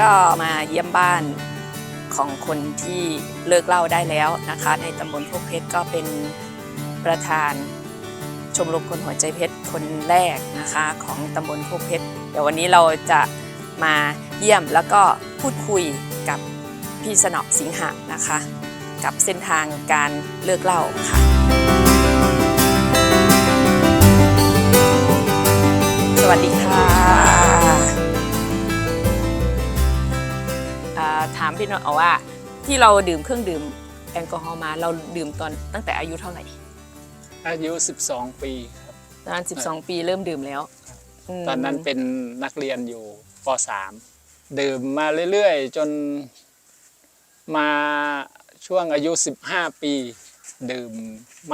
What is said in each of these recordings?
ก็มาเยี่ยมบ้านของคนที่เลิกเล่าได้แล้วนะคะ ในตำบลโคกเพชรก็เป็นประธานชมรมคนหัวใจเพชรคนแรกนะคะ ของตำบลโคกเพชรเดี๋ยววันนี้เราจะมาเยี่ยมแล้วก็พูดคุยกับพี่สนอสิงหะนะคะ กับเส้นทางการเลิกเล่าค่ะ สวัสดีค่ะ ถามพี่หน้องว่า ที่เราดื่มเครื่องดื่มแอลกอฮอล์มาเราดื่มตอนตั้งแต่อายุเท่าไหร่อายุ 12 ปีครับตอนนั้น12 ปีเริ่มดื่มแล้วมตอนนั้นเป็นนักเรียนอยู่ป .3 ดื่มมาเรื่อยๆ จนมาช่วงอายุ 15 ปี ดื่ม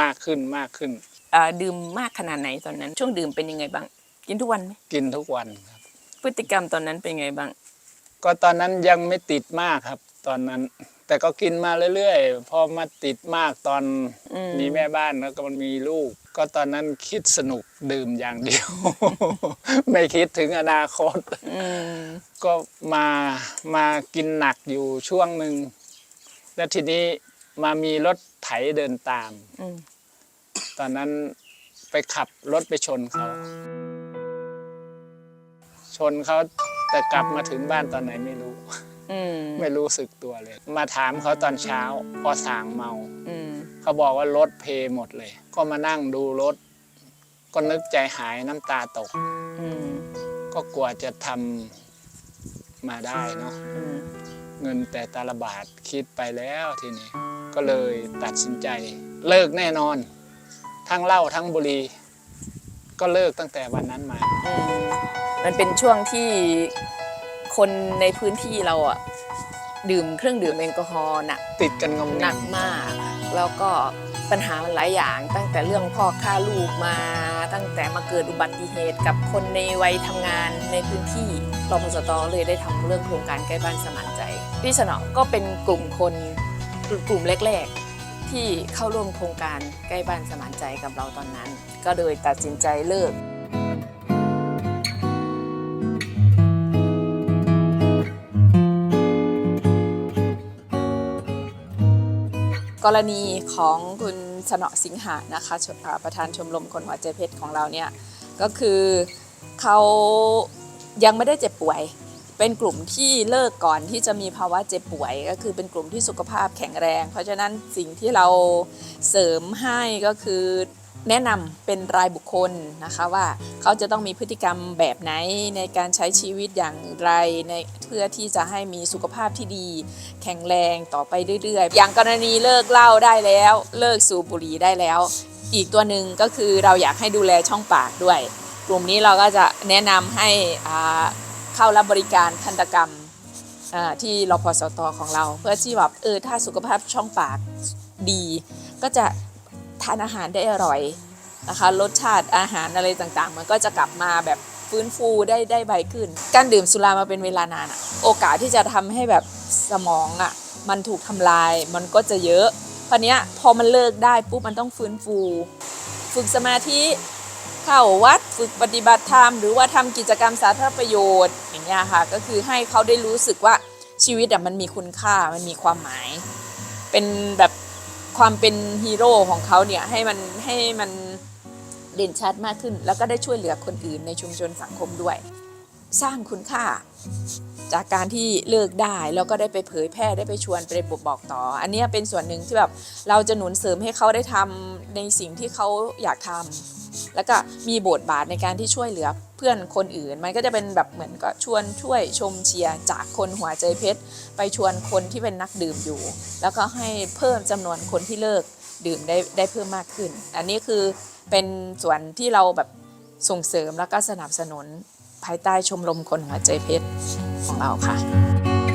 มากขึ้นมากขึ้นอ่าดื่มมากขนาดไหนตอนนั้น ช่วงดื่มเป็นยังไงบ้าง กินทุกวันไหมกินทุกวันครับ พฤติกรรมตอนนั้นเป็นยังไงบ้าง ก็ตอนนั้นยังไม่ติดมากครับ ตอนนั้น แต่ก็กินมาเรื่อยๆ พอมาติดมากตอนอืมมีแม่บ้านแล้วก็มันมีลูก ก็ตอนนั้นคิดสนุกดื่มอย่างเดียว ไม่คิดถึงอนาคตอืมก็มามากินหนักอยู่ช่วงหนึ่งแล้วทีนี้มามีรถไถเดินตามอืมตอนนั้นไปขับรถไปชนเขา ชนเขา แต่กลับมาถึงบ้านตอนไหนไม่รู้อืมไม่รู้สึกตัวเลย มาถามเขาตอนเช้าพอสางเมาอืมเขาบอกว่ารถเพหมดเลย ก็มานั่งดูรถ ก็นึกใจหายน้ำตาตกอืมก็กลัวจะทำมาได้เนาะอืมเงินแต่ตาละบาทคิดไปแล้วทีนี้ ก็เลยตัดสินใจ เลิกแน่นอน ทั้งเหล้าทั้งบุหรี่ก็เลิกตั้งแต่วันนั้นมาอื มมันเป็นช่วงที่คนในพื้นที่เราอะดื่มเครื่องดื่มแอลกอฮอล์หนักติดกันงอมหนักมาก แล้วก็ปัญหามันหลายอย่าง ตั้งแต่เรื่องพ่อฆ่าลูกมา ตั้งแต่มาเกิดอุบัติเหตุกับคนในวัยทำงานในพื้นที่รพสตเลยได้ทำเรื่องโครงการใกล้บ้านสมานใจพี่สนอก็เป็นกลุ่มคนกลุ่มแรกๆ ที่เข้าร่วมโครงการใกล้บ้านสมานใจกับเราตอนนั้น ก็เลยตัดสินใจเลิก กรณีของคุณสนอสิงหานะคะชอ่าประธานชมรมคนหัวใจเพชรของเราเนี่ยก็คือเขายังไม่ได้เจ็บป่วย เป็นกลุ่มที่เลิกก่อนที่จะมีภาวะเจ็บป่วย ก็คือเป็นกลุ่มที่สุขภาพแข็งแรง เพราะฉะนั้นสิ่งที่เราเสริมให้ก็คือ แนะนำเป็นรายบุคคลนะคะว่าเขาจะต้องมีพฤติกรรมแบบไหนในการใช้ชีวิตอย่างไรในเพื่อที่จะให้มีสุขภาพที่ดี แข็งแรงต่อไปเรื่อยๆ อย่างกรณีเลิกเหล้าได้แล้ว เลิกสูบบุหรี่ได้แล้ว อีกตัวหนึ่งก็คือเราอยากให้ดูแลช่องปากด้วย กลุ่มนี้เราก็จะแนะนำให้เข้ารับบริการทันตกรรมที่รพสตของเรา เพื่อที่แบบเออถ้าสุขภาพช่องปากดี ก็จะ ทานอาหารได้อร่อยนะคะรสชาติอาหารอะไรต่างๆ มันก็จะกลับมาแบบฟื้นฟูได้ได้ใบขึ้น การดื่มสุรามาเป็นเวลานานอะโอกาสที่จะทำให้แบบสมองอะมันถูกทำลายมันก็จะเยอะพราเนี้ยพอมันเลิกได้ปุ๊บมันต้องฟื้นฟู ฝึกสมาธิเข้าวัดฝึกปฏิบัติธรรมหรือว่าทำกิจกรรมสาธารณประโยชน์อย่างเงี้ยค่ะก็คือให้เขาได้รู้สึกว่าชีวิตอะมันมีคุณค่ามันมีความหมาย เป็นแบบ ความเป็นฮีโร่ของเขาเนี่ยให้มันให้มันเด่นชัดมากขึ้น แล้วก็ได้ช่วยเหลือคนอื่นในชุมชนสังคมด้วย สร้างคุณค่า จากการที่เลิกได้แล้วก็ได้ไปเผยแพร่ได้ไปชวนไปบอกต่อ อันนี้เป็นส่วนหนึ่งที่แบบเราจะหนุนเสริมให้เขาได้ทำในสิ่งที่เขาอยากทำแล้วก็มีบทบาทในการที่ช่วยเหลือเพื่อนคนอื่น มันก็จะเป็นแบบเหมือนก็ชวนช่วยชมเชียร์จากคนหัวใจเพชร ไปชวนคนที่เป็นนักดื่มอยู่ แล้วก็ให้เพิ่มจำนวนคนที่เลิกดื่มได้ได้เพิ่มมากขึ้น อันนี้คือเป็นส่วนที่เราแบบส่งเสริมแล้วก็สนับสนุน ภายใต้ชมรมคนหัวใจเพชรของเราค่ะ